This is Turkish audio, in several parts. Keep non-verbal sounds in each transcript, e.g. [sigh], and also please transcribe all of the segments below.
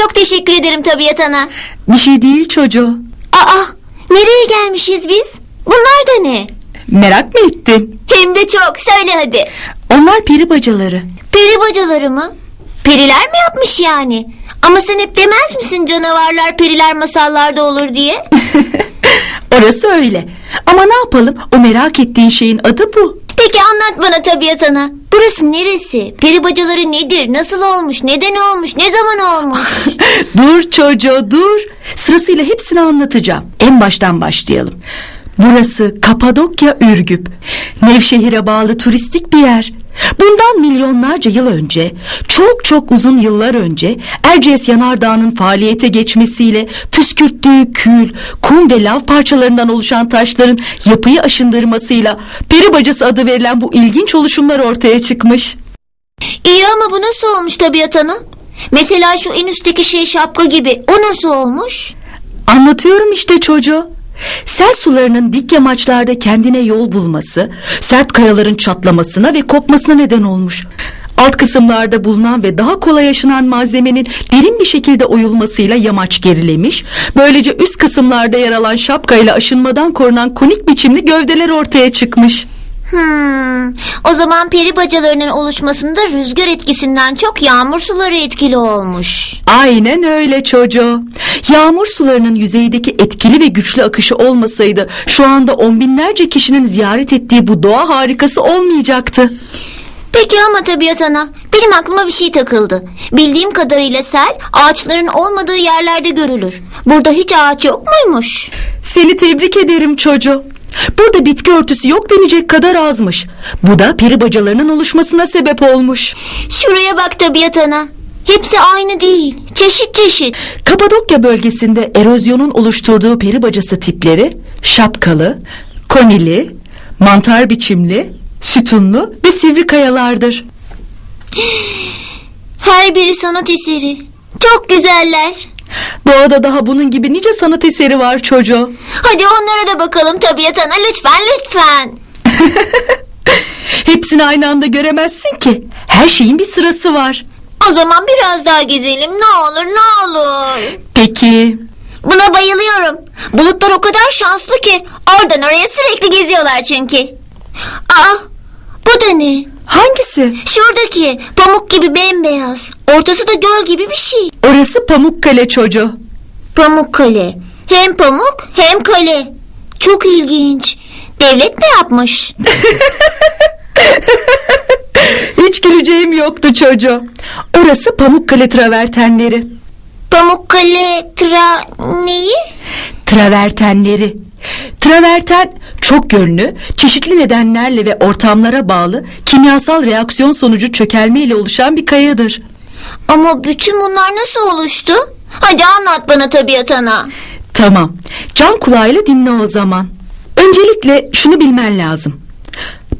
çok teşekkür ederim Tabiat Ana. Bir şey değil çocuğu. Aa, nereye gelmişiz biz? Bunlar da ne? Merak mı ettin? Hem de çok. Söyle hadi. Onlar peri bacaları. Peri bacaları mı? Periler mi yapmış yani? Ama sen hep demez misin canavarlar periler masallarda olur diye? [laughs] Orası öyle. Ama ne yapalım? O merak ettiğin şeyin adı bu. Peki anlat bana Tabiat Ana. Burası neresi? Peri bacaları nedir? Nasıl olmuş? Neden olmuş? Ne zaman olmuş? [laughs] dur çocuğu dur. Sırasıyla hepsini anlatacağım. En baştan başlayalım. Burası Kapadokya Ürgüp. Nevşehir'e bağlı turistik bir yer. Bundan milyonlarca yıl önce, çok çok uzun yıllar önce Erciyes Yanardağı'nın faaliyete geçmesiyle püskürttüğü kül, kum ve lav parçalarından oluşan taşların yapıyı aşındırmasıyla peri bacası adı verilen bu ilginç oluşumlar ortaya çıkmış. İyi ama bu nasıl olmuş Tabiat Ana? Mesela şu en üstteki şey şapka gibi. O nasıl olmuş? Anlatıyorum işte çocuğu. Sel sularının dik yamaçlarda kendine yol bulması, sert kayaların çatlamasına ve kopmasına neden olmuş. Alt kısımlarda bulunan ve daha kolay aşınan malzemenin derin bir şekilde oyulmasıyla yamaç gerilemiş, böylece üst kısımlarda yer alan şapkayla aşınmadan korunan konik biçimli gövdeler ortaya çıkmış. Hmm, o zaman peri bacalarının oluşmasında rüzgar etkisinden çok yağmur suları etkili olmuş. Aynen öyle çocuğu. Yağmur sularının yüzeydeki etkili ve güçlü akışı olmasaydı şu anda on binlerce kişinin ziyaret ettiği bu doğa harikası olmayacaktı. Peki ama Tabiat Ana, benim aklıma bir şey takıldı. Bildiğim kadarıyla sel ağaçların olmadığı yerlerde görülür. Burada hiç ağaç yok muymuş? Seni tebrik ederim çocuğu. Burada bitki örtüsü yok denecek kadar azmış. Bu da peri bacalarının oluşmasına sebep olmuş. Şuraya bak Tabiat Ana. Hepsi aynı değil. Çeşit çeşit. Kapadokya bölgesinde erozyonun oluşturduğu peri bacası tipleri şapkalı, konili, mantar biçimli, sütunlu ve sivri kayalardır. [gasps] Her biri sanat eseri. Çok güzeller. Doğada daha bunun gibi nice sanat eseri var çocuğu. Hadi onlara da bakalım Tabiat Ana lütfen lütfen. [laughs] Hepsini aynı anda göremezsin ki. Her şeyin bir sırası var. O zaman biraz daha gezelim ne olur ne olur. Peki. Buna bayılıyorum. Bulutlar o kadar şanslı ki oradan oraya sürekli geziyorlar çünkü. Aa bu da ne? Hangisi? Şuradaki pamuk gibi bembeyaz. Ortası da göl gibi bir şey. Orası Pamukkale çocuğu. Pamuk kale. Hem pamuk hem kale. Çok ilginç. Devlet mi yapmış? [laughs] Hiç güleceğim yoktu çocuğu. Orası Pamukkale travertenleri. Pamuk kale tra neyi? Travertenleri. Traverten çok yönlü, çeşitli nedenlerle ve ortamlara bağlı kimyasal reaksiyon sonucu çökelme ile oluşan bir kayadır. Ama bütün bunlar nasıl oluştu? Hadi anlat bana tabiat ana. Tamam. Can kulağıyla dinle o zaman. Öncelikle şunu bilmen lazım.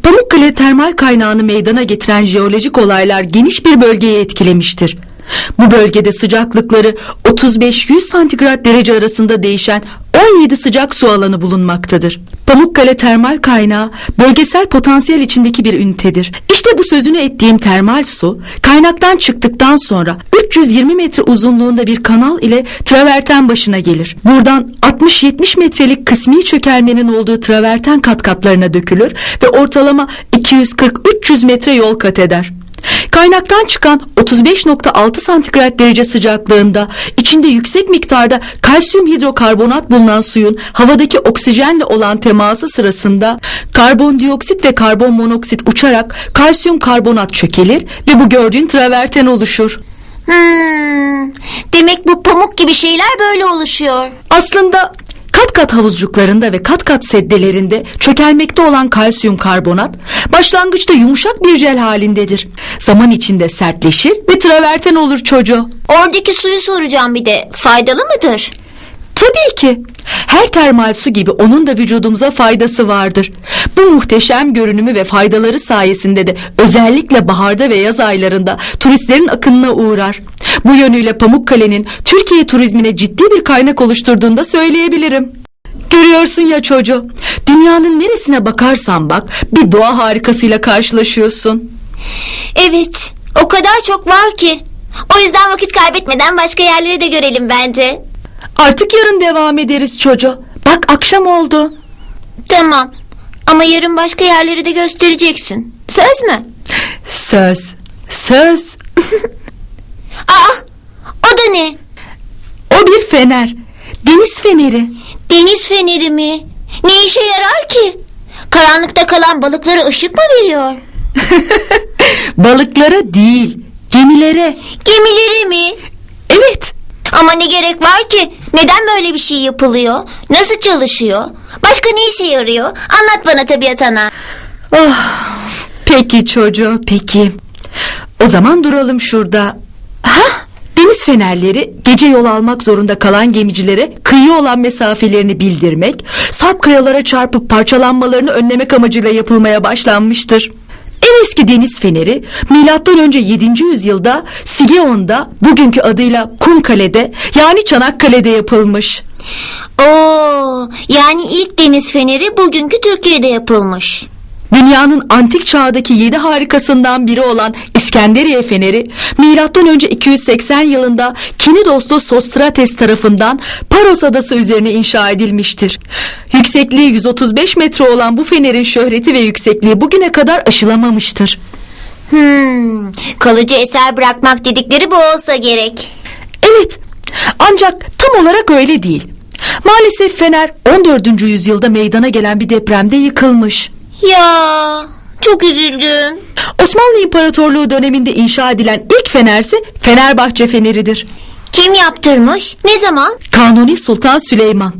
Pamukkale termal kaynağını meydana getiren jeolojik olaylar geniş bir bölgeyi etkilemiştir. Bu bölgede sıcaklıkları 35-100 santigrat derece arasında değişen 17 sıcak su alanı bulunmaktadır. Pamukkale termal kaynağı bölgesel potansiyel içindeki bir ünitedir. İşte bu sözünü ettiğim termal su kaynaktan çıktıktan sonra 320 metre uzunluğunda bir kanal ile traverten başına gelir. Buradan 60-70 metrelik kısmi çökelmenin olduğu traverten kat katlarına dökülür ve ortalama 240-300 metre yol kat eder. Kaynaktan çıkan 35.6 santigrat derece sıcaklığında içinde yüksek miktarda kalsiyum hidrokarbonat bulunan suyun havadaki oksijenle olan teması sırasında karbondioksit ve karbon monoksit uçarak kalsiyum karbonat çökelir ve bu gördüğün traverten oluşur. Hmm, demek bu pamuk gibi şeyler böyle oluşuyor. Aslında kat kat havuzcuklarında ve kat kat seddelerinde çökelmekte olan kalsiyum karbonat başlangıçta yumuşak bir jel halindedir. Zaman içinde sertleşir ve traverten olur çocuğu. Oradaki suyu soracağım bir de. Faydalı mıdır? Tabii ki. Her termal su gibi onun da vücudumuza faydası vardır. Bu muhteşem görünümü ve faydaları sayesinde de özellikle baharda ve yaz aylarında turistlerin akınına uğrar. Bu yönüyle Pamukkale'nin Türkiye turizmine ciddi bir kaynak oluşturduğunu da söyleyebilirim. Görüyorsun ya çocuğu, dünyanın neresine bakarsan bak bir doğa harikasıyla karşılaşıyorsun. Evet, o kadar çok var ki. O yüzden vakit kaybetmeden başka yerleri de görelim bence. Artık yarın devam ederiz çocuğu. Bak akşam oldu. Tamam. Ama yarın başka yerleri de göstereceksin. Söz mü? Söz. Söz. [laughs] Aa! O da ne? O bir fener. Deniz feneri. Deniz feneri mi? Ne işe yarar ki? Karanlıkta kalan balıklara ışık mı veriyor? [laughs] Balıklara değil, gemilere. Gemileri mi? Evet. Ama ne gerek var ki? Neden böyle bir şey yapılıyor? Nasıl çalışıyor? Başka ne işe yarıyor? Anlat bana tabiat ana. Ah, peki çocuğu, peki. O zaman duralım şurada. Ha, deniz fenerleri gece yol almak zorunda kalan gemicilere kıyı olan mesafelerini bildirmek, sarp kayalara çarpıp parçalanmalarını önlemek amacıyla yapılmaya başlanmıştır. Eski deniz feneri önce 7. yüzyılda Sigeon'da bugünkü adıyla Kumkale'de yani Çanakkale'de yapılmış. Oo, yani ilk deniz feneri bugünkü Türkiye'de yapılmış. Dünyanın antik çağdaki yedi harikasından biri olan İskenderiye Feneri, önce 280 yılında Kinidoslu Sostrates tarafından Paros adası üzerine inşa edilmiştir. Yüksekliği 135 metre olan bu fenerin şöhreti ve yüksekliği bugüne kadar aşılamamıştır. Hmm, kalıcı eser bırakmak dedikleri bu olsa gerek. Evet, ancak tam olarak öyle değil. Maalesef Fener 14. yüzyılda meydana gelen bir depremde yıkılmış. Ya, çok üzüldüm. Osmanlı İmparatorluğu döneminde inşa edilen ilk fenerse Fenerbahçe Feneridir. Kim yaptırmış? Ne zaman? Kanuni Sultan Süleyman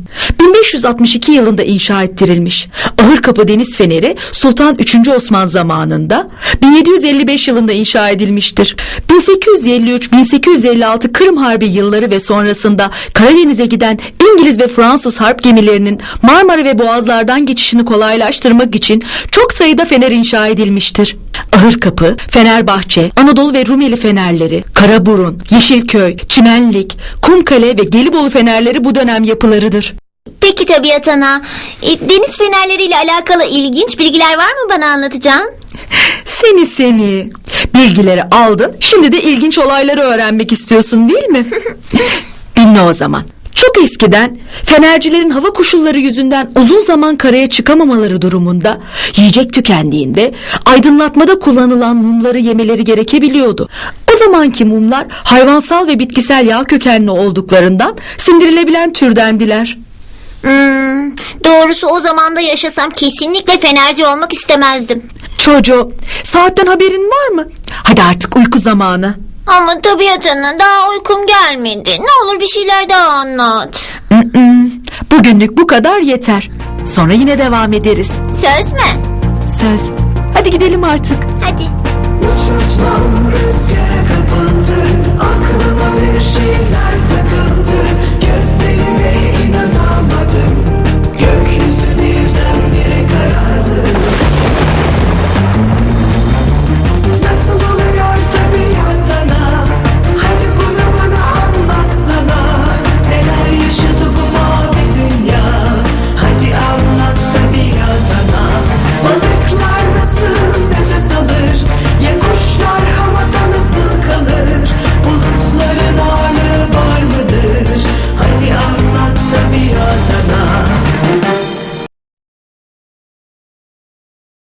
1562 yılında inşa ettirilmiş. Ahırkapı Deniz Feneri Sultan 3. Osman zamanında 1755 yılında inşa edilmiştir. 1853-1856 Kırım Harbi yılları ve sonrasında Karadeniz'e giden İngiliz ve Fransız harp gemilerinin Marmara ve Boğazlardan geçişini kolaylaştırmak için çok sayıda fener inşa edilmiştir. Ahırkapı, Fenerbahçe, Anadolu ve Rumeli fenerleri, Karaburun, Yeşilköy, Çimenlik, Kumkale ve Gelibolu fenerleri bu dönem yapılarıdır. Peki tabiat ana, e, deniz fenerleriyle alakalı ilginç bilgiler var mı bana anlatacağın? Seni seni. Bilgileri aldın. Şimdi de ilginç olayları öğrenmek istiyorsun değil mi? [laughs] Dinle o zaman. Çok eskiden fenercilerin hava koşulları yüzünden uzun zaman karaya çıkamamaları durumunda yiyecek tükendiğinde aydınlatmada kullanılan mumları yemeleri gerekebiliyordu. O zamanki mumlar hayvansal ve bitkisel yağ kökenli olduklarından sindirilebilen türdendiler. Hmm, doğrusu o zamanda yaşasam kesinlikle fenerci olmak istemezdim. Çocuğu saatten haberin var mı? Hadi artık uyku zamanı. Ama tabiatına daha uykum gelmedi. Ne olur bir şeyler daha anlat. Mm-mm. Bugünlük bu kadar yeter. Sonra yine devam ederiz. Söz mü? Söz. Hadi gidelim artık. Hadi. Uçurtmam rüzgara kapıldı Aklıma bir şeyler takıldı